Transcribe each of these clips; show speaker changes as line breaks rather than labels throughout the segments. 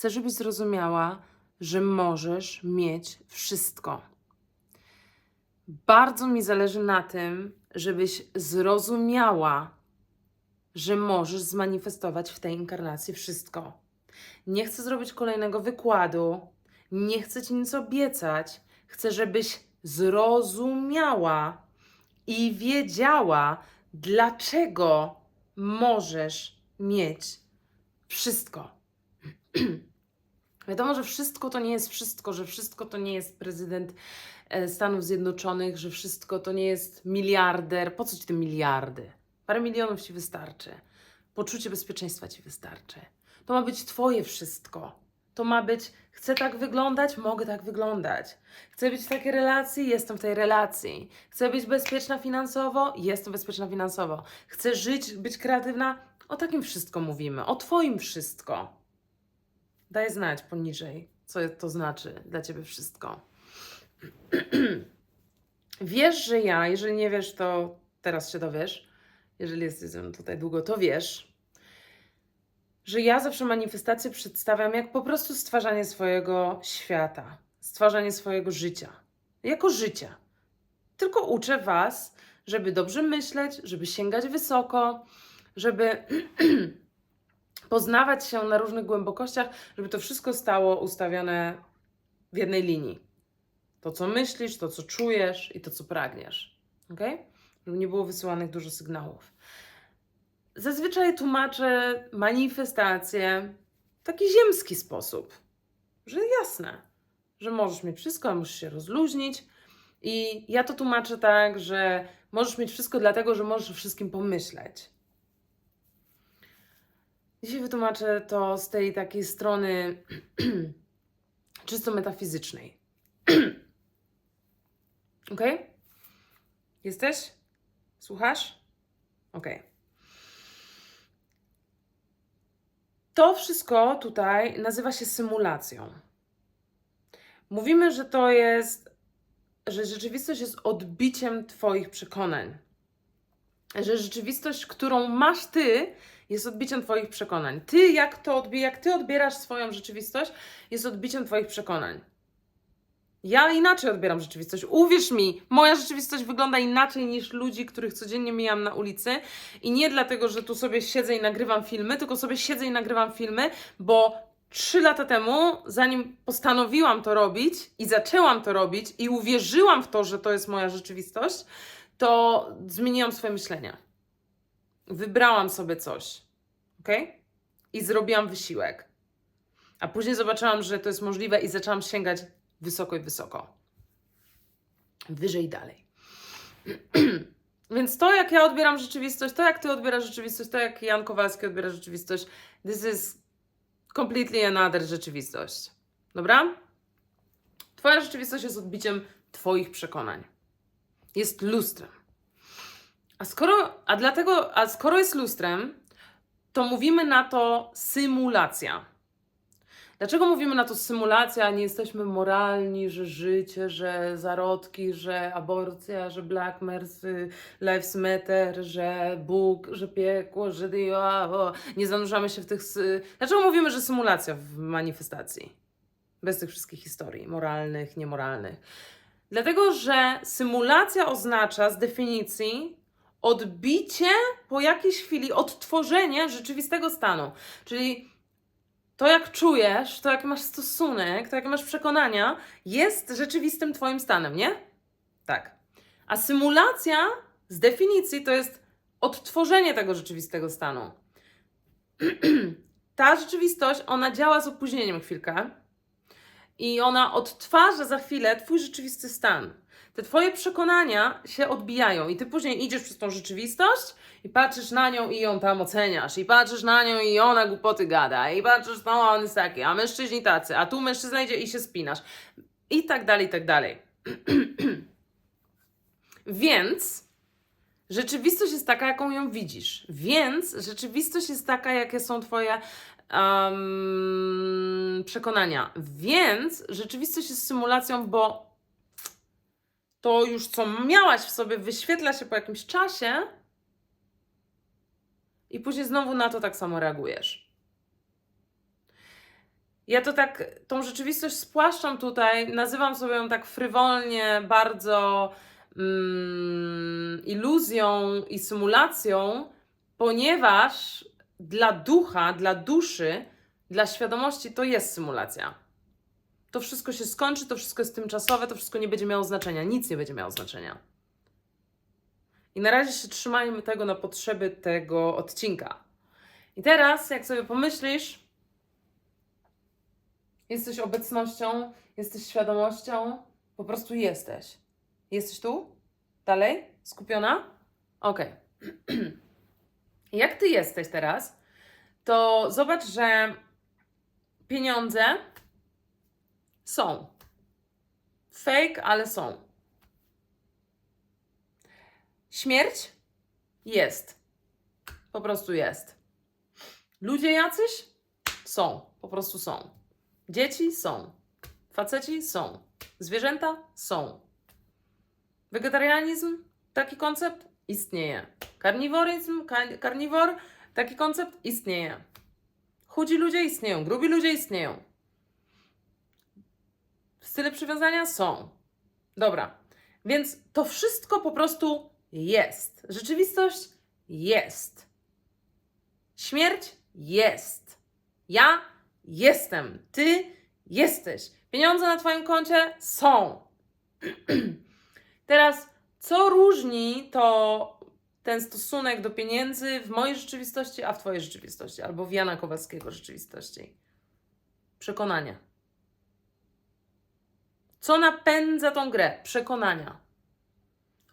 Chcę, żebyś zrozumiała, że możesz mieć wszystko. Bardzo mi zależy na tym, żebyś zrozumiała, że możesz zmanifestować w tej inkarnacji wszystko. Nie chcę zrobić kolejnego wykładu, nie chcę ci nic obiecać. Chcę, żebyś zrozumiała i wiedziała, dlaczego możesz mieć wszystko. Wiadomo, że wszystko to nie jest wszystko, że wszystko to nie jest prezydent e, Stanów Zjednoczonych, że wszystko to nie jest miliarder. Po co ci te miliardy? Parę milionów ci wystarczy. Poczucie bezpieczeństwa ci wystarczy. To ma być twoje wszystko. To ma być, chcę tak wyglądać, mogę tak wyglądać. Chcę być w takiej relacji, jestem w tej relacji. Chcę być bezpieczna finansowo, jestem bezpieczna finansowo. Chcę żyć, być kreatywna, o takim wszystko mówimy. O twoim wszystko. Daj znać poniżej, co to znaczy dla ciebie wszystko. wiesz, że ja, jeżeli nie wiesz, to teraz się dowiesz. Jeżeli jesteś ze tutaj długo, to wiesz, że ja zawsze manifestację przedstawiam jak po prostu stwarzanie swojego świata, stwarzanie swojego życia. Jako życia. Tylko uczę Was, żeby dobrze myśleć, żeby sięgać wysoko, żeby poznawać się na różnych głębokościach, żeby to wszystko stało ustawione w jednej linii. To, co myślisz, to, co czujesz i to, co pragniesz. Ok? Żeby nie było wysyłanych dużo sygnałów. Zazwyczaj tłumaczę manifestację w taki ziemski sposób, że jasne, że możesz mieć wszystko, musisz się rozluźnić. I ja to tłumaczę tak, że możesz mieć wszystko dlatego, że możesz o wszystkim pomyśleć. Dzisiaj wytłumaczę to z tej takiej strony czysto metafizycznej. ok? Jesteś? Słuchasz? Ok. To wszystko tutaj nazywa się symulacją. Mówimy, że to jest, że rzeczywistość jest odbiciem Twoich przekonań. Że rzeczywistość, którą masz Ty, jest odbiciem Twoich przekonań. Ty, jak to odbi jak Ty odbierasz swoją rzeczywistość, jest odbiciem Twoich przekonań. Ja inaczej odbieram rzeczywistość. Uwierz mi, moja rzeczywistość wygląda inaczej niż ludzi, których codziennie mijam na ulicy. I nie dlatego, że tu sobie siedzę i nagrywam filmy, tylko sobie siedzę i nagrywam filmy, bo trzy lata temu, zanim postanowiłam to robić i zaczęłam to robić i uwierzyłam w to, że to jest moja rzeczywistość, to zmieniłam swoje myślenia. Wybrałam sobie coś, ok? I zrobiłam wysiłek. A później zobaczyłam, że to jest możliwe i zaczęłam sięgać wysoko i wysoko. Wyżej i dalej. Więc to, jak ja odbieram rzeczywistość, to, jak ty odbierasz rzeczywistość, to, jak Jan Kowalski odbiera rzeczywistość, this is completely another rzeczywistość. Dobra? Twoja rzeczywistość jest odbiciem Twoich przekonań. Jest lustrem. A skoro, a dlatego, a skoro jest lustrem, to mówimy na to symulacja. Dlaczego mówimy na to symulacja, a nie jesteśmy moralni, że życie, że zarodki, że aborcja, że Black Mercy, Lives Matter, że Bóg, że piekło, że dio, nie zanurzamy się w tych... sy- Dlaczego mówimy, że symulacja w manifestacji? Bez tych wszystkich historii moralnych, niemoralnych. Dlatego, że symulacja oznacza z definicji odbicie po jakiejś chwili, odtworzenie rzeczywistego stanu. Czyli to, jak czujesz, to, jak masz stosunek, to, jakie masz przekonania, jest rzeczywistym Twoim stanem, nie? Tak. A symulacja z definicji to jest odtworzenie tego rzeczywistego stanu. Ta rzeczywistość, ona działa z opóźnieniem chwilkę i ona odtwarza za chwilę Twój rzeczywisty stan. Te Twoje przekonania się odbijają i Ty później idziesz przez tą rzeczywistość i patrzysz na nią i ją tam oceniasz, i patrzysz na nią i ona głupoty gada, i patrzysz, no on jest taki, a mężczyźni tacy, a tu mężczyzna idzie i się spinasz. I tak dalej, i tak dalej. Więc rzeczywistość jest taka, jaką ją widzisz. Więc rzeczywistość jest taka, jakie są Twoje um, przekonania. Więc rzeczywistość jest symulacją, bo to już co miałaś w sobie wyświetla się po jakimś czasie i później znowu na to tak samo reagujesz. Ja to tak, tą rzeczywistość spłaszczam tutaj, nazywam sobie ją tak frywolnie, bardzo mm, iluzją i symulacją, ponieważ dla ducha, dla duszy, dla świadomości to jest symulacja. To wszystko się skończy, to wszystko jest tymczasowe, to wszystko nie będzie miało znaczenia, nic nie będzie miało znaczenia. I na razie się trzymajmy tego na potrzeby tego odcinka. I teraz, jak sobie pomyślisz, jesteś obecnością, jesteś świadomością, po prostu jesteś. Jesteś tu? Dalej? Skupiona? Okej. Jak ty jesteś teraz, to zobacz, że pieniądze są. Fake, ale są. Śmierć jest. Po prostu jest. Ludzie jacyś są. Po prostu są. Dzieci są. Faceci są. Zwierzęta są. Wegetarianizm, taki koncept istnieje. Karniworyzm, ka- karniwor, taki koncept istnieje. Chudzi ludzie istnieją, grubi ludzie istnieją. Style przywiązania są. Dobra. Więc to wszystko po prostu jest. Rzeczywistość jest. Śmierć jest. Ja jestem. Ty jesteś. Pieniądze na Twoim koncie są. Teraz, co różni to ten stosunek do pieniędzy w mojej rzeczywistości, a w Twojej rzeczywistości, albo w Jana Kowalskiego rzeczywistości? Przekonania. Co napędza tą grę? Przekonania.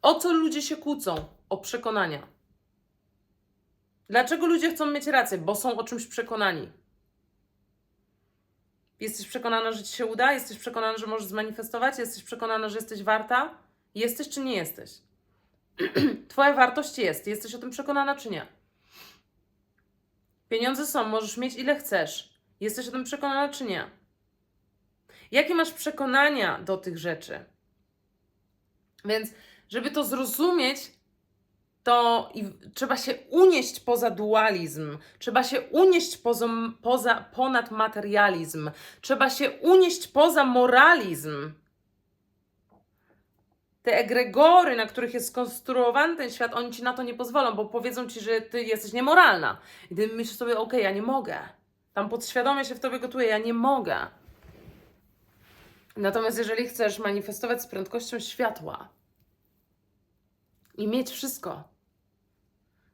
O co ludzie się kłócą? O przekonania. Dlaczego ludzie chcą mieć rację? Bo są o czymś przekonani. Jesteś przekonana, że ci się uda? Jesteś przekonana, że możesz zmanifestować? Jesteś przekonana, że jesteś warta? Jesteś czy nie jesteś? Twoja wartość jest. Jesteś o tym przekonana czy nie? Pieniądze są, możesz mieć ile chcesz. Jesteś o tym przekonana czy nie? Jakie masz przekonania do tych rzeczy? Więc, żeby to zrozumieć, to trzeba się unieść poza dualizm, trzeba się unieść poza, poza, ponad materializm, trzeba się unieść poza moralizm. Te egregory, na których jest skonstruowany ten świat, oni ci na to nie pozwolą, bo powiedzą ci, że ty jesteś niemoralna. I ty myślisz sobie, okej, ja nie mogę. Tam podświadomie się w tobie gotuje, ja nie mogę. Natomiast jeżeli chcesz manifestować z prędkością światła i mieć wszystko,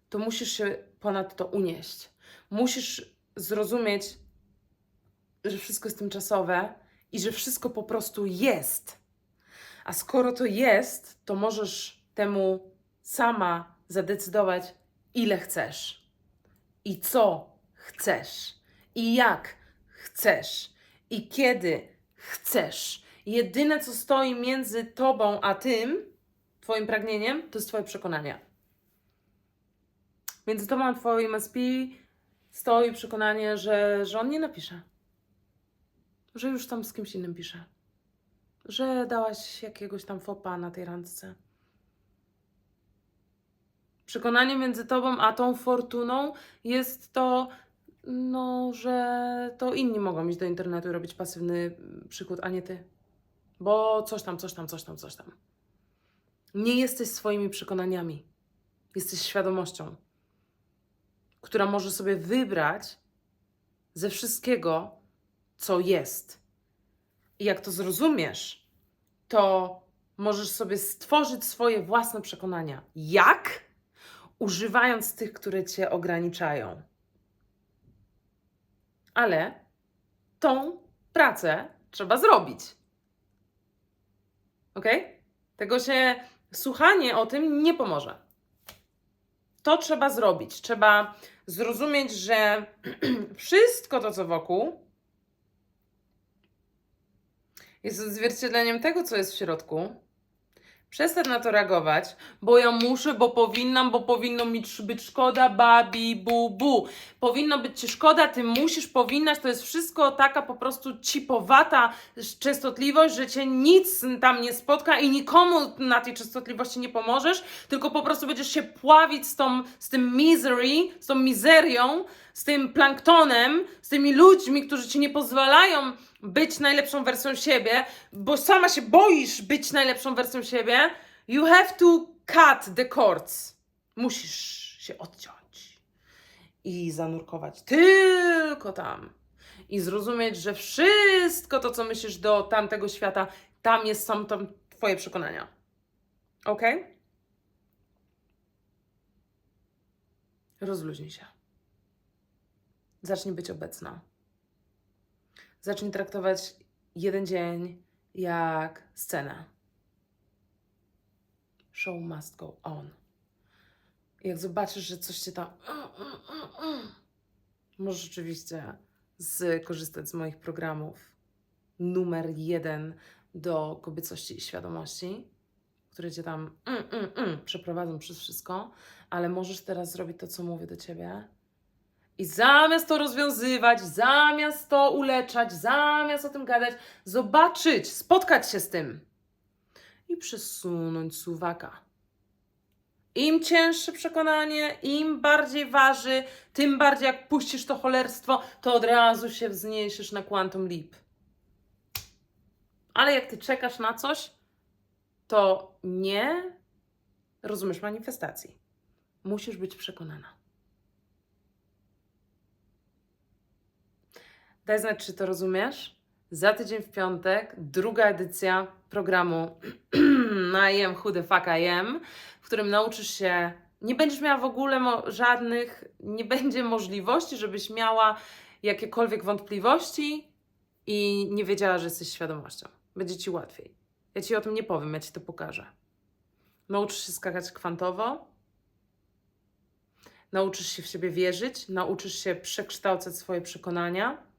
to musisz się ponad to unieść. Musisz zrozumieć, że wszystko jest tymczasowe i że wszystko po prostu jest. A skoro to jest, to możesz temu sama zadecydować, ile chcesz i co chcesz i jak chcesz i kiedy chcesz. Jedyne, co stoi między tobą a tym, twoim pragnieniem, to jest twoje przekonanie. Między tobą a twoim SP stoi przekonanie, że, że on nie napisze. Że już tam z kimś innym pisze. Że dałaś jakiegoś tam fopa na tej randce. Przekonanie między tobą a tą fortuną jest to, no, że to inni mogą iść do internetu i robić pasywny mm, przychód, a nie ty. Bo coś tam, coś tam, coś tam, coś tam. Nie jesteś swoimi przekonaniami. Jesteś świadomością, która może sobie wybrać ze wszystkiego, co jest. I jak to zrozumiesz, to możesz sobie stworzyć swoje własne przekonania. Jak? Używając tych, które cię ograniczają. Ale tą pracę trzeba zrobić. Ok? Tego się słuchanie o tym nie pomoże. To trzeba zrobić. Trzeba zrozumieć, że wszystko to, co wokół, jest odzwierciedleniem tego, co jest w środku. Przestań na to reagować, bo ja muszę, bo powinnam, bo powinno mi być szkoda, babi, bu, bu. Powinno być ci szkoda, ty musisz, powinnaś, to jest wszystko taka po prostu cipowata częstotliwość, że cię nic tam nie spotka i nikomu na tej częstotliwości nie pomożesz, tylko po prostu będziesz się pławić z, tą, z tym misery, z tą mizerią, z tym planktonem, z tymi ludźmi, którzy ci nie pozwalają być najlepszą wersją siebie, bo sama się boisz być najlepszą wersją siebie, you have to cut the cords. Musisz się odciąć i zanurkować tylko tam. I zrozumieć, że wszystko to, co myślisz do tamtego świata, tam jest, są tam Twoje przekonania. Ok? Rozluźnij się. Zacznij być obecna. Zacznij traktować jeden dzień jak scenę. Show must go on. Jak zobaczysz, że coś cię tam. Możesz oczywiście skorzystać z moich programów numer jeden do kobiecości i świadomości, które cię tam mm, mm, mm, przeprowadzą przez wszystko, ale możesz teraz zrobić to, co mówię do ciebie. I zamiast to rozwiązywać, zamiast to uleczać, zamiast o tym gadać, zobaczyć, spotkać się z tym i przesunąć suwaka. Im cięższe przekonanie, im bardziej waży, tym bardziej jak puścisz to cholerstwo, to od razu się wzniesiesz na quantum leap. Ale jak ty czekasz na coś, to nie rozumiesz manifestacji. Musisz być przekonana. Daj znać, czy to rozumiesz. Za tydzień w piątek druga edycja programu I am who the fuck I am, w którym nauczysz się, nie będziesz miała w ogóle żadnych, nie będzie możliwości, żebyś miała jakiekolwiek wątpliwości i nie wiedziała, że jesteś świadomością. Będzie ci łatwiej. Ja ci o tym nie powiem, ja ci to pokażę. Nauczysz się skakać kwantowo, nauczysz się w siebie wierzyć, nauczysz się przekształcać swoje przekonania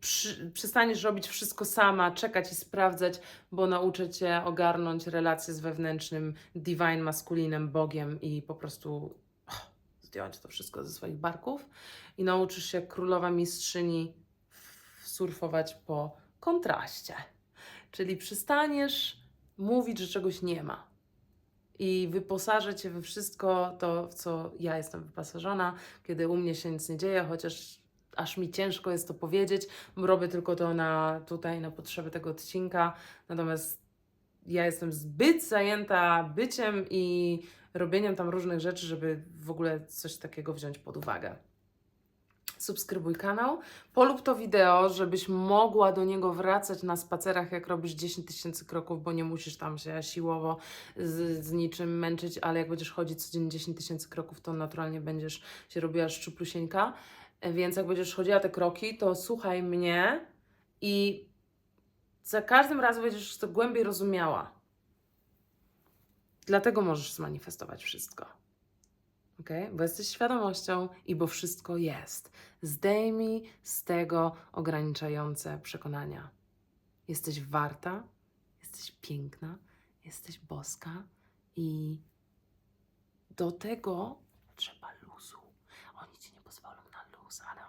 przy, przestaniesz robić wszystko sama, czekać i sprawdzać, bo nauczę cię ogarnąć relacje z wewnętrznym divine maskulinem, Bogiem i po prostu oh, zdjąć to wszystko ze swoich barków i nauczysz się królowa mistrzyni surfować po kontraście. Czyli przestaniesz mówić, że czegoś nie ma. I wyposażę cię we wszystko to, w co ja jestem wyposażona, kiedy u mnie się nic nie dzieje, chociaż aż mi ciężko jest to powiedzieć, robię tylko to na tutaj na potrzeby tego odcinka. Natomiast ja jestem zbyt zajęta byciem i robieniem tam różnych rzeczy, żeby w ogóle coś takiego wziąć pod uwagę. Subskrybuj kanał, polub to wideo, żebyś mogła do niego wracać na spacerach, jak robisz 10 tysięcy kroków, bo nie musisz tam się siłowo z, z niczym męczyć, ale jak będziesz chodzić codziennie 10 tysięcy kroków, to naturalnie będziesz się robiła szczuplusieńka. Więc jak będziesz chodziła te kroki, to słuchaj mnie i za każdym razem będziesz to głębiej rozumiała. Dlatego możesz zmanifestować wszystko. Ok? Bo jesteś świadomością i bo wszystko jest. Zdejmij z tego ograniczające przekonania. Jesteś warta, jesteś piękna, jesteś boska i do tego trzeba Asana.